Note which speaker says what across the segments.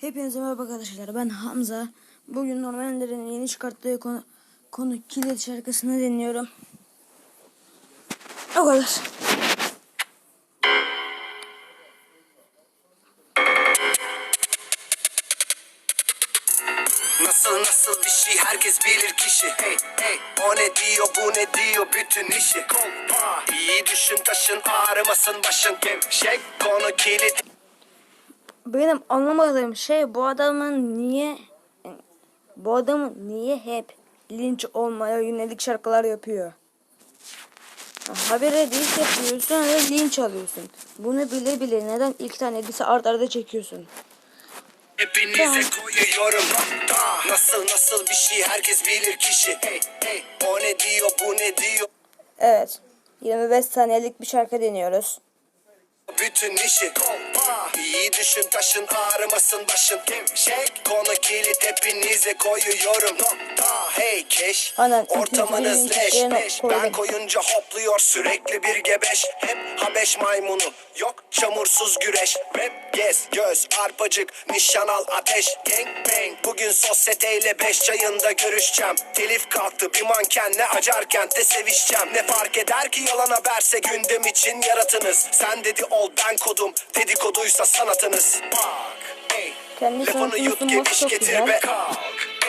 Speaker 1: Hepinize merhaba arkadaşlar. Ben Hamza. Bugün Normanlerin yeni çıkarttığı konu, konu kilit şarkısını dinliyorum. O kadar.
Speaker 2: Nasıl nasıl bir şey herkes bilir kişi Hey hey o ne diyor bu ne diyor bütün işi Kolpa İyi düşün taşın ağrımasın başın Gevşek konu kilit
Speaker 1: Benim anlamadığım şey bu adamın niye bu adamın niye hep linç olmaya yönelik şarkılar yapıyor? Habire diss yapıyorsun ve linç alıyorsun. Bunu bile bile neden ilk tane disi art arda çekiyorsun?
Speaker 2: Hepinize koyuyorum nokta Nasıl nasıl bir şey herkes bilir kişi Hey hey o ne diyor bu ne diyor
Speaker 1: Evet. 25 saniyelik bir şarkı deniyoruz.
Speaker 2: bütün işi İyi düşün taşın ağrımasın başın Gevşek. Konu kilit hepinize koyuyorum. Nokta Hey keş.
Speaker 1: Aynen,
Speaker 2: ortamınız leş
Speaker 1: koydum.
Speaker 2: Ben koyunca hopluyor sürekli bir gebeş. Hep habeş maymunu yok çamursuz güreş. Rap gez göz arpacık nişan al ateş. Gang bang. Bugün sosyeteyle beş çayında görüşeceğim. Telif kalktı bir mankenle acar kentte sevişeceğim. Ne fark eder ki yalan haberse gündem için yaratınız. Sen dedi ol ben kodum. Dedikoduysa sanatınız. Bak ey.
Speaker 1: Kendi
Speaker 2: lafını
Speaker 1: sanatını
Speaker 2: yut
Speaker 1: sunmak
Speaker 2: geviş
Speaker 1: çok
Speaker 2: getir
Speaker 1: güzel.
Speaker 2: be. Kalk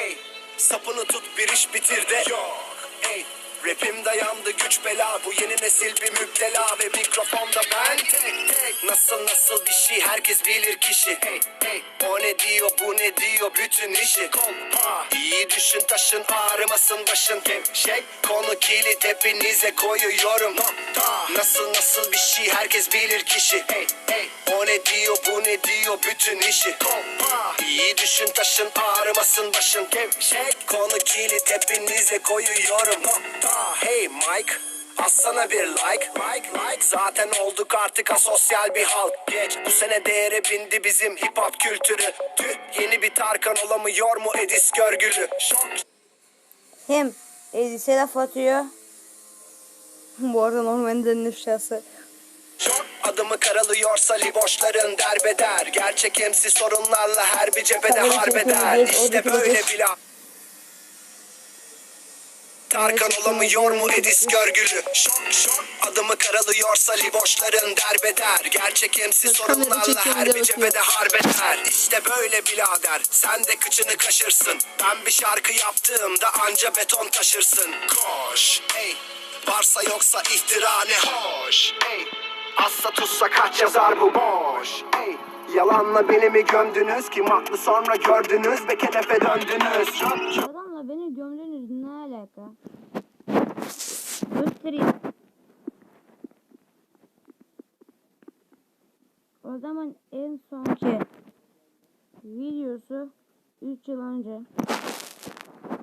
Speaker 2: ey. Sapını tut bir iş bitir de. Yok ey. Rapim dayandı güç bela. Bu yeni nesil bir müptela ve mikrofonda ben tek tek. Nasıl nasıl bir şey herkes bilir kişi. Hey hey O ne diyor bu ne diyor? Bütün işi Kolpa İyi düşün taşın ağrımasın başın Gevşek. Konu kilit hepinize koyuyorum nokta. Nasıl nasıl bir şey herkes bilir kişi. Hey hey. O ne diyor bu ne diyor? Bütün işi Kolpa İyi düşün taşın ağrımasın başın Gevşek. Konu kilit hepinize koyuyorum nokta. Hey Mike Assana bir like, like, like. Zaten olduk artık asosyal bir halk. Geç bu sene değere bindi bizim hip hop kültürü. Tüh yeni bir Tarkan olamıyor mu Edis Görgülü? Şok
Speaker 1: Hem Edis'e laf atıyor. Bu arada Norman'ın nüfşası.
Speaker 2: Çok adımı karalıyorsa liboşların derbeder. Gerçek MC sorunlarla her bir cephede harbeder.
Speaker 1: hepimiz
Speaker 2: İşte böyle bile Tarkan olamıyor mu Edis Görgülü? Şok şok adımı karalıyorsa liboşların derbeder. Gerçek MC sorunlarla her
Speaker 1: bir de
Speaker 2: bir cephede harbeder. İşte böyle birader sen de kıçını kaşırsın. Ben bir şarkı yaptığımda anca beton taşırsın. Koş ey. Varsa yoksa iftira ne hoş ey. Assa tutsa kaç yazar bu boş ey. Yalanla beni mi gömdünüz kim haklı sonra gördünüz ve kenefe döndünüz. Çok çok
Speaker 1: Adamla beni gömdünüz ne alaka? Göstereyim. O zaman en sonki videosu 3 yıl önce.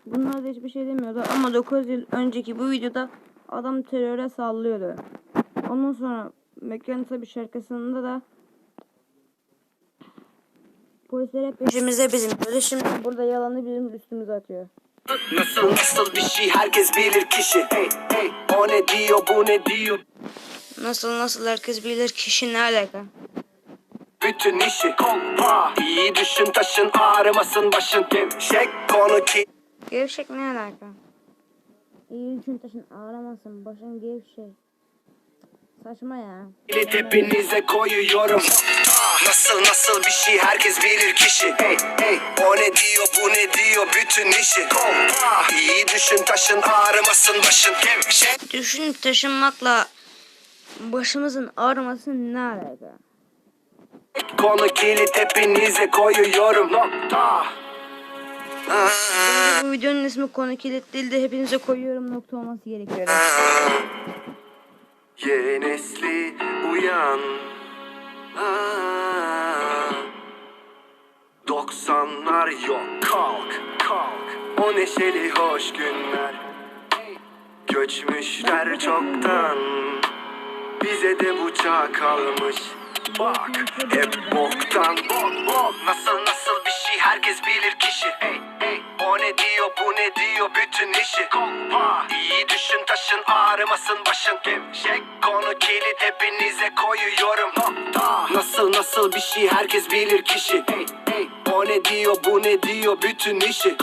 Speaker 1: Bunlar da hiçbir şey demiyordu ama 9 yıl önceki bu videoda adam teröre sallıyordu. Ondan sonra Mekanisa bir şarkısında da Polisler hep peşimizde bizim. Böyle şimdi burada yalanı bizim üstümüze atıyor.
Speaker 2: Nasıl nasıl bir şey herkes bilir kişi Hey hey o ne diyor bu ne diyor
Speaker 1: Nasıl nasıl herkes bilir kişi ne alaka?
Speaker 2: Bütün işi kolpa İyi düşün taşın ağrımasın başın Gevşek konu ki
Speaker 1: Gevşek ne alaka? İyi düşün taşın ağlamasın başın gevşek. Saçma ya.
Speaker 2: Kilit hepinize koyuyorum Nasıl nasıl bir şey herkes bilir kişi. Hey hey o ne diyor bu ne diyor bütün işi. Kolpa İyi düşün taşın ağrımasın başın. Gevşek
Speaker 1: Düşün taşınmakla başımızın ağrıması ne alaka?
Speaker 2: konu kilit hepinize koyuyorum. Nokta
Speaker 1: Bence bu videonun ismi konu kilit değil de hepinize koyuyorum nokta olması gerekiyor.
Speaker 2: Yeni nesli uyan 90'lar yok. Kalk kalk. O neşeli hoş günler. Göçmüşler çoktan. Bize de bu çağ kalmış Bak hep boktan. Bok bok Nasıl nasıl bir şey? Herkes bilir kişi. Hey hey. O ne diyor bu ne diyor? Bütün işi. Kolpa İyi düşün taşın. Ağrımasın başın. Gevşek konu kilit hepinize koyuyorum. Nokta. Nasıl nasıl bir şey? Herkes bilir kişi. Hey hey. O ne diyor bu ne diyor? Bütün işi.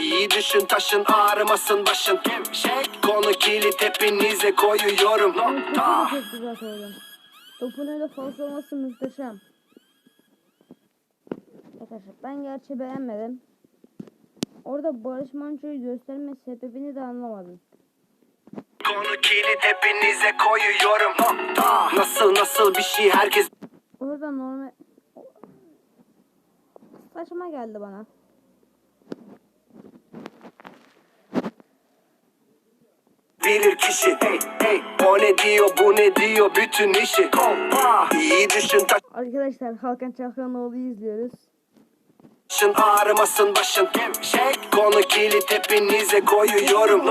Speaker 2: İyi düşün taşın. Ağrımasın başın. Konu kilit hepinize koyuyorum.
Speaker 1: Söyledin. Topun öyle falş olması muhteşem. Arkadaşlar ben gerçi beğenmedim. Orada Barış Manço'yu gösterme sebebini de anlamadım.
Speaker 2: Konu kilit hepinize koyuyorum Nasıl nasıl bir şey herkes
Speaker 1: Orada normal... Saçma geldi bana.
Speaker 2: bilir kişi hey, hey. O ne diyor bu ne diyor bütün işi İyi düşün
Speaker 1: Arkadaşlar Hakan Çalhanoğlu'yu izliyoruz.
Speaker 2: taşın ağrımasın başın Konu kilit hepinize koyuyorum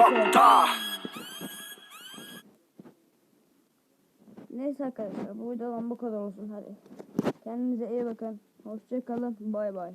Speaker 1: Neyse arkadaşlar bu videodan bu kadar olsun hadi. Kendinize iyi bakın. Hoşça kalın. Bay bay.